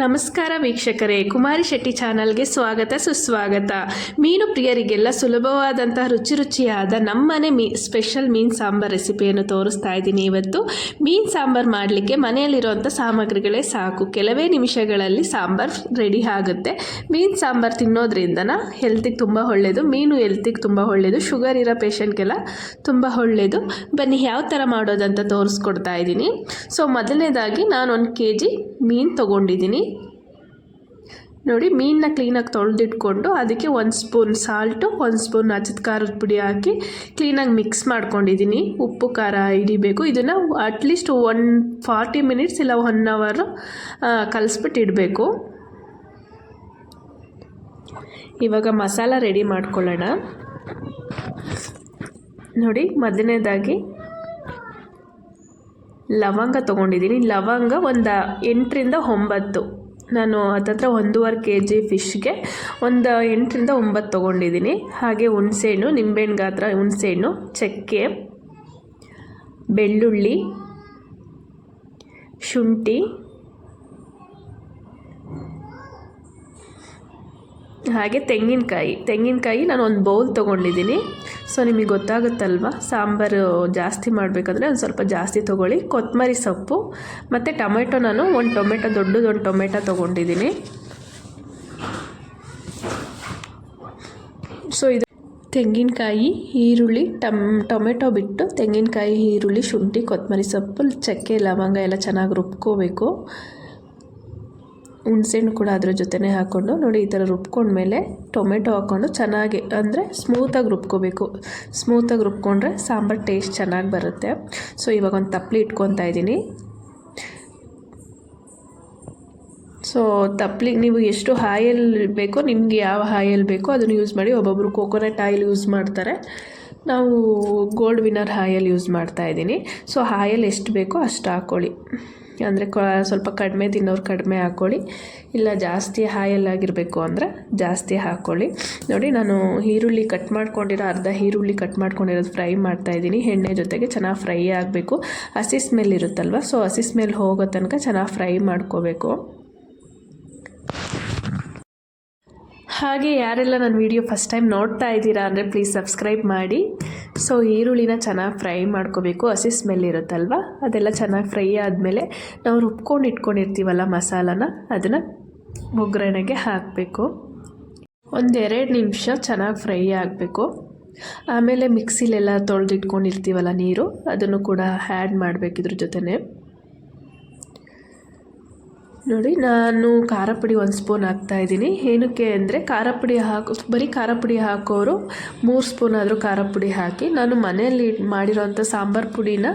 ನಮಸ್ಕಾರ ವೀಕ್ಷಕರೇ, ಕುಮಾರಿ ಶೆಟ್ಟಿ ಚಾನಲ್ಗೆ ಸ್ವಾಗತ, ಸುಸ್ವಾಗತ. ಮೀನು ಪ್ರಿಯರಿಗೆಲ್ಲ ಸುಲಭವಾದಂತಹ ರುಚಿ ರುಚಿಯಾದ ನಮ್ಮನೆ ಮೀ, ಸ್ಪೆಷಲ್ ಮೀನು ಸಾಂಬಾರ್ ರೆಸಿಪಿಯನ್ನು ತೋರಿಸ್ತಾ ಇದ್ದೀನಿ ಇವತ್ತು. ಮೀನು ಸಾಂಬಾರ್ ಮಾಡಲಿಕ್ಕೆ ಮನೆಯಲ್ಲಿರುವಂಥ ಸಾಮಗ್ರಿಗಳೇ ಸಾಕು. ಕೆಲವೇ ನಿಮಿಷಗಳಲ್ಲಿ ಸಾಂಬಾರ್ ರೆಡಿ ಆಗುತ್ತೆ. ಮೀನು ಸಾಂಬಾರ್ ತಿನ್ನೋದ್ರಿಂದ ಹೆಲ್ತಿಗೆ ತುಂಬ ಒಳ್ಳೆಯದು ಮೀನು ಹೆಲ್ತಿಗೆ ತುಂಬ ಒಳ್ಳೆಯದು ಶುಗರ್ ಇರೋ ಪೇಷಂಟ್ಗೆಲ್ಲ ತುಂಬ ಒಳ್ಳೆಯದು ಬನ್ನಿ ಯಾವ ಥರ ಮಾಡೋದಂತ ತೋರಿಸ್ಕೊಡ್ತಾ ಇದ್ದೀನಿ. ಸೊ ಮೊದಲನೇದಾಗಿ ನಾನು ಒಂದು ಕೆ ಜಿ ಮೀನು ತೊಗೊಂಡಿದ್ದೀನಿ. ನೋಡಿ, ಮೀನನ್ನ ಕ್ಲೀನಾಗಿ ತೊಳೆದಿಟ್ಕೊಂಡು ಅದಕ್ಕೆ ಒಂದು ಸ್ಪೂನ್ ಸಾಲ್ಟು ಒಂದು ಸ್ಪೂನ್ ಅಚ್ಚದ ಖಾರದ ಪುಡಿ ಹಾಕಿ ಕ್ಲೀನಾಗಿ ಮಿಕ್ಸ್ ಮಾಡ್ಕೊಂಡಿದ್ದೀನಿ ಉಪ್ಪು, ಖಾರ ಹಿಡಿಬೇಕು. ಇದನ್ನು at least one forty minutes ಇಲ್ಲ ಒನ್ ಅವರ್ ಕಲಿಸ್ಬಿಟ್ಟು ಇಡಬೇಕು. ಇವಾಗ ಮಸಾಲ ರೆಡಿ ಮಾಡ್ಕೊಳ್ಳೋಣ. ನೋಡಿ, ಮೊದಲನೇದಾಗಿ ಲವಂಗ ತೊಗೊಂಡಿದ್ದೀನಿ ಲವಂಗ ಒಂದು ಎಂಟರಿಂದ ಒಂಬತ್ತು. ನಾನು ಹತ್ತತ್ರ ಒಂದೂವರೆ ಕೆ ಜಿ ಫಿಶ್ಗೆ ಒಂದು ಎಂಟರಿಂದ ಒಂಬತ್ತು ತೊಗೊಂಡಿದ್ದೀನಿ. ಹಾಗೆ ಹುಣಸೆಹಣ್ಣು, ನಿಂಬೆಹಣ್ಣು ಗಾತ್ರ, ಹುಣಸೆಹಣ್ಣು, ಚಕ್ಕೆ, ಬೆಳ್ಳುಳ್ಳಿ, ಶುಂಠಿ, ಹಾಗೆ ತೆಂಗಿನಕಾಯಿ. ತೆಂಗಿನಕಾಯಿ ನಾನು ಒಂದು ಬೌಲ್ ತೊಗೊಂಡಿದ್ದೀನಿ. ಸೊ ನಿಮಗೆ ಗೊತ್ತಾಗುತ್ತಲ್ವ? ಸಾಂಬಾರು ಜಾಸ್ತಿ ಮಾಡಬೇಕಂದ್ರೆ ಒಂದು ಸ್ವಲ್ಪ ಜಾಸ್ತಿ ತೊಗೊಳ್ಳಿ. ಕೊತ್ತಂಬರಿ ಸೊಪ್ಪು ಮತ್ತು ಟೊಮೆಟೊ ನಾನು ಒಂದು ಟೊಮೆಟೊ ದೊಡ್ಡದೊಂದು ಟೊಮೆಟೊ ತೊಗೊಂಡಿದ್ದೀನಿ. ಸೊ ಇದು ತೆಂಗಿನಕಾಯಿ, ಈರುಳ್ಳಿ, ಟಮ್, ಟೊಮೆಟೊ ಬಿಟ್ಟು ತೆಂಗಿನಕಾಯಿ, ಈರುಳ್ಳಿ, ಶುಂಠಿ ಕೊತ್ತಂಬರಿ ಸೊಪ್ಪು, ಚಕ್ಕೆ, ಲವಂಗ ಎಲ್ಲ ಚೆನ್ನಾಗಿ ರುಬ್ಕೋಬೇಕು. ಹುಣಸೆಹಣ್ಣು ಕೂಡ ಅದ್ರ ಜೊತೆನೇ ಹಾಕ್ಕೊಂಡು ನೋಡಿ ಈ ಥರ ರುಬ್ಕೊಂಡ್ಮೇಲೆ ಟೊಮೆಟೊ ಹಾಕ್ಕೊಂಡು ಚೆನ್ನಾಗಿ ಅಂದರೆ ಸ್ಮೂತಾಗಿ ರುಬ್ಕೋಬೇಕು. ಸ್ಮೂತಾಗಿ ರುಬ್ಕೊಂಡ್ರೆ ಸಾಂಬಾರು ಟೇಸ್ಟ್ ಚೆನ್ನಾಗಿ ಬರುತ್ತೆ. ಸೊ, ಇವಾಗ ಒಂದು ತಪ್ಪಲಿ ಇಟ್ಕೊತಾ ಇದ್ದೀನಿ. ಸೊ ತಪ್ಪಲಿ ನೀವು ಎಷ್ಟು ಹಾಯಲ್ ಬೇಕೋ, ನಿಮಗೆ ಯಾವ ಹಾಯಲ್ ಬೇಕೋ ಅದನ್ನು ಯೂಸ್ ಮಾಡಿ. ಒಬ್ಬೊಬ್ಬರು ಕೋಕೋನಟ್ ಆಯಿಲ್ ಯೂಸ್ ಮಾಡ್ತಾರೆ. ನಾವು ಗೋಲ್ಡ್ ವಿನ್ನರ್ ಹಾಯಲ್ ಯೂಸ್ ಮಾಡ್ತಾ ಇದ್ದೀನಿ. ಸೊ ಹಾಯಲ್ ಎಷ್ಟು ಬೇಕೋ ಅಷ್ಟು ಹಾಕ್ಕೊಳ್ಳಿ ಅಂದರೆ ಸ್ವಲ್ಪ ಕಡಿಮೆ ತಿನ್ನೋರು ಕಡಿಮೆ ಹಾಕ್ಕೊಳ್ಳಿ ಇಲ್ಲ ಜಾಸ್ತಿ ಹಾಯಲ್ಲಾಗಿರಬೇಕು ಅಂದರೆ ಜಾಸ್ತಿ ಹಾಕ್ಕೊಳ್ಳಿ ನೋಡಿ ನಾನು ಈರುಳ್ಳಿ ಕಟ್ ಮಾಡ್ಕೊಂಡಿರೋ ಅರ್ಧ ಈರುಳ್ಳಿ ಕಟ್ ಮಾಡ್ಕೊಂಡಿರೋದು ಫ್ರೈ ಮಾಡ್ತಾ ಇದ್ದೀನಿ. ಎಣ್ಣೆ ಜೊತೆಗೆ ಚೆನ್ನಾಗಿ ಫ್ರೈ ಆಗಬೇಕು. ಹಸಿ ಸ್ಮೆಲ್ ಇರುತ್ತಲ್ವ? ಸೊ ಹಸಿ ಸ್ಮೆಲ್ ಹೋಗೋ ತನಕ ಚೆನ್ನಾಗಿ ಫ್ರೈ ಮಾಡ್ಕೋಬೇಕು. ಹಾಗೆ ಯಾರೆಲ್ಲ ನನ್ನ ವಿಡಿಯೋ ಫಸ್ಟ್ ಟೈಮ್ ನೋಡ್ತಾ ಇದ್ದೀರಾ ಅಂದರೆ ಪ್ಲೀಸ್ ಸಬ್ಸ್ಕ್ರೈಬ್ ಮಾಡಿ. ಸೊ ಈರುಳ್ಳಿನ ಚೆನ್ನಾಗಿ ಫ್ರೈ ಮಾಡ್ಕೋಬೇಕು. ಹಸಿ ಸ್ಮೆಲ್ ಇರುತ್ತಲ್ವ? ಅದೆಲ್ಲ ಚೆನ್ನಾಗಿ ಫ್ರೈ ಆದಮೇಲೆ ನಾವು ರುಬ್ಕೊಂಡು ಇಟ್ಕೊಂಡಿರ್ತೀವಲ್ಲ ಮಸಾಲಾನ, ಅದನ್ನು ಒಗ್ಗರಣೆಗೆ ಹಾಕಬೇಕು. ಒಂದೆರಡು ನಿಮಿಷ ಚೆನ್ನಾಗಿ ಫ್ರೈ ಆಗಬೇಕು. ಆಮೇಲೆ ಮಿಕ್ಸಿಲೆಲ್ಲ ತೊಳೆದಿಟ್ಕೊಂಡಿರ್ತೀವಲ್ಲ ನೀರು, ಅದನ್ನು ಕೂಡ ಆ್ಯಡ್ ಮಾಡಬೇಕಿದ್ರ ಜೊತೆನೇ. ನೋಡಿ, ನಾನು ಖಾರ ಪುಡಿ ಒಂದು ಸ್ಪೂನ್ ಹಾಕ್ತಾಯಿದ್ದೀನಿ ಏನಕ್ಕೆ ಅಂದರೆ, ಖಾರ ಪುಡಿ ಹಾಕೋ, ಬರೀ ಖಾರ ಪುಡಿ ಹಾಕೋರು ಮೂರು ಸ್ಪೂನ್ ಆದರೂ ಖಾರ ಪುಡಿ ಹಾಕಿ, ನಾನು ಮನೆಯಲ್ಲಿ ಮಾಡಿರೋಂಥ ಸಾಂಬಾರು ಪುಡಿನ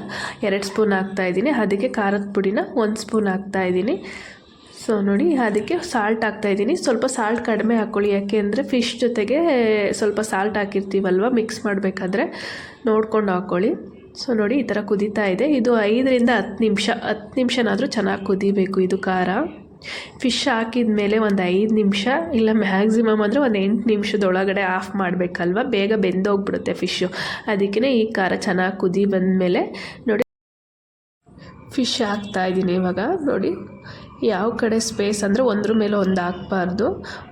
ಎರಡು ಸ್ಪೂನ್ ಹಾಕ್ತಾ ಇದ್ದೀನಿ. ಅದಕ್ಕೆ ಖಾರದ ಪುಡಿನ ಒಂದು ಸ್ಪೂನ್ ಹಾಕ್ತಾ ಇದ್ದೀನಿ. ಸೊ ನೋಡಿ, ಅದಕ್ಕೆ ಸಾಲ್ಟ್ ಹಾಕ್ತಾಯಿದ್ದೀನಿ ಸ್ವಲ್ಪ ಸಾಲ್ಟ್ ಕಡಿಮೆ ಹಾಕ್ಕೊಳ್ಳಿ ಯಾಕೆ ಅಂದರೆ ಫಿಶ್ ಜೊತೆಗೆ ಸ್ವಲ್ಪ ಸಾಲ್ಟ್ ಹಾಕಿರ್ತೀವಲ್ವ ಮಿಕ್ಸ್ ಮಾಡಬೇಕಾದ್ರೆ ನೋಡ್ಕೊಂಡು ಹಾಕ್ಕೊಳ್ಳಿ ಸೊ ನೋಡಿ, ಈ ಥರ ಕುದೀತಾ ಇದೆ. ಇದು ಐದರಿಂದ ಹತ್ತು ನಿಮಿಷ, ಹತ್ತು ನಿಮಿಷನಾದರೂ ಚೆನ್ನಾಗಿ ಕುದಿಬೇಕು ಇದು ಖಾರ. ಫಿಶ್ ಹಾಕಿದ ಮೇಲೆ ಒಂದು ಐದು ನಿಮಿಷ, ಇಲ್ಲ ಮ್ಯಾಕ್ಸಿಮಮ್ ಅಂದರೆ ಒಂದು ಎಂಟು ನಿಮಿಷದೊಳಗಡೆ ಆಫ್ ಮಾಡಬೇಕಲ್ವ? ಬೇಗ ಬೆಂದೋಗ್ಬಿಡುತ್ತೆ ಫಿಶ್ಶು ಅದಕ್ಕೇ ಈ ಖಾರ ಚೆನ್ನಾಗಿ ಕುದಿ ಬಂದ ಮೇಲೆ ನೋಡಿ ಫಿಶ್ ಹಾಕ್ತಾಯಿದ್ದೀನಿ ಇವಾಗ, ನೋಡಿ. ಯಾವ ಕಡೆ ಸ್ಪೇಸ್ ಅಂದರೆ ಒಂದ್ರ ಮೇಲೆ ಒಂದು ಹಾಕ್ಬಾರ್ದು.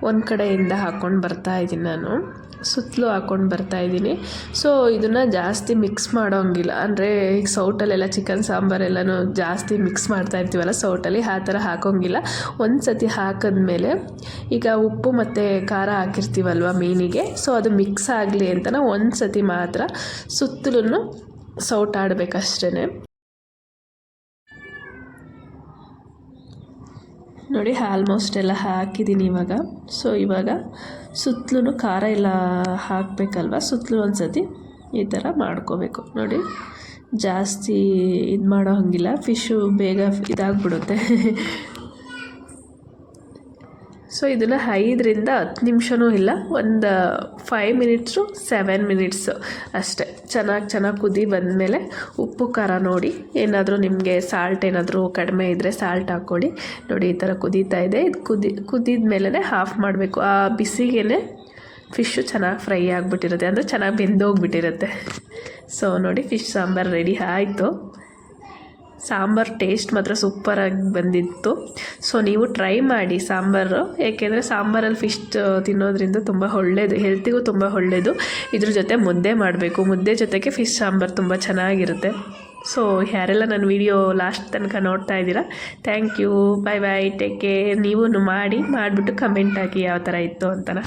ಒಂದು ಕಡೆಯಿಂದ ಹಾಕ್ಕೊಂಡು ಬರ್ತಾ ಇದ್ದೀನಿ ನಾನು. ಸುತ್ತಲೂ ಹಾಕ್ಕೊಂಡು ಬರ್ತಾಯಿದ್ದೀನಿ ಸೊ ಇದನ್ನು ಜಾಸ್ತಿ ಮಿಕ್ಸ್ ಮಾಡೋಂಗಿಲ್ಲ. ಅಂದರೆ ಈಗ ಸೌಟಲ್ಲೆಲ್ಲ ಚಿಕನ್ ಸಾಂಬಾರೆಲ್ಲನೂ ಜಾಸ್ತಿ ಮಿಕ್ಸ್ ಮಾಡ್ತಾ ಇರ್ತೀವಲ್ಲ ಸೌಟಲ್ಲಿ, ಆ ಥರ ಹಾಕೋಂಗಿಲ್ಲ. ಒಂದು ಸತಿ ಹಾಕಿದ್ಮೇಲೆ ಈಗ ಉಪ್ಪು ಮತ್ತು ಖಾರ ಹಾಕಿರ್ತೀವಲ್ವ ಮೀನಿಗೆ ಸೊ ಅದು ಮಿಕ್ಸ್ ಆಗಲಿ ಅಂತ ಒಂದು ಸತಿ ಮಾತ್ರ ಸುತ್ತಲೂ ಸೌಟ್ ಆಡಬೇಕಷ್ಟೇ ನೋಡಿ ಆಲ್ಮೋಸ್ಟ್ ಎಲ್ಲ ಹಾಕಿದ್ದೀನಿ ಇವಾಗ. ಸೊ ಇವಾಗ ಸುತ್ತಲೂ ಖಾರ ಎಲ್ಲ ಹಾಕಬೇಕಲ್ವ? ಸುತ್ತಲೂ ಒಂದು ಸತಿ ಈ ಥರ ಮಾಡ್ಕೋಬೇಕು. ನೋಡಿ, ಜಾಸ್ತಿ ಇದು ಮಾಡೋ ಹಾಗಿಲ್ಲ. ಫಿಶು ಬೇಗ ಇದಾಗ್ಬಿಡುತ್ತೆ. ಸೊ ಇದನ್ನು ಐದರಿಂದ ಹತ್ತು ನಿಮಿಷವೂ ಇಲ್ಲ, ಒಂದು ಫೈವ್ ಮಿನಿಟ್ಸು ಸೆವೆನ್ ಮಿನಿಟ್ಸು ಅಷ್ಟೇ. ಚೆನ್ನಾಗಿ ಚೆನ್ನಾಗಿ ಕುದಿ ಬಂದಮೇಲೆ ಉಪ್ಪು, ಖಾರ ನೋಡಿ. ಏನಾದರೂ ನಿಮಗೆ ಸಾಲ್ಟ್ ಏನಾದರೂ ಕಡಿಮೆ ಇದ್ದರೆ ಸಾಲ್ಟ್ ಹಾಕ್ಕೊಳ್ಳಿ ನೋಡಿ, ಈ ಥರ ಕುದೀತಾ ಇದೆ. ಇದು ಕುದಿ, ಕುದಿದ ಮೇಲೇ ಆಫ್ ಮಾಡಬೇಕು. ಆ ಬಿಸಿಗೆ ಫಿಶ್ಶು ಚೆನ್ನಾಗಿ ಫ್ರೈ ಆಗಿಬಿಟ್ಟಿರುತ್ತೆ. ಅಂದರೆ ಚೆನ್ನಾಗಿ ಬೆಂದೋಗ್ಬಿಟ್ಟಿರುತ್ತೆ. ಸೊ ನೋಡಿ ಫಿಶ್ ಸಾಂಬಾರು ರೆಡಿ ಆಯಿತು. ಸಾಂಬಾರು ಟೇಸ್ಟ್ ಮಾತ್ರ ಸೂಪರಾಗಿ ಬಂದಿತ್ತು. ಸೊ ನೀವು ಟ್ರೈ ಮಾಡಿ ಸಾಂಬಾರು. ಏಕೆಂದರೆ ಸಾಂಬಾರಲ್ಲಿ ಫಿಶ್ ತಿನ್ನೋದ್ರಿಂದ ತುಂಬ ಒಳ್ಳೆಯದು ಹೆಲ್ತಿಗೂ ತುಂಬ ಒಳ್ಳೆಯದು ಇದ್ರ ಜೊತೆ ಮುದ್ದೆ ಮಾಡಬೇಕು. ಮುದ್ದೆ ಜೊತೆಗೆ ಫಿಶ್ ಸಾಂಬಾರು ತುಂಬ ಚೆನ್ನಾಗಿರುತ್ತೆ. ಸೊ ಯಾರೆಲ್ಲ ನನ್ನ ವಿಡಿಯೋ ಲಾಸ್ಟ್ ತನಕ ನೋಡ್ತಾ ಇದ್ದೀರಾ thank you bye bye take care ನೀವು ಮಾಡಿ, ಮಾಡಿಬಿಟ್ಟು ಕಮೆಂಟ್ ಹಾಕಿ ಯಾವ ಥರ ಇತ್ತು ಅಂತನ.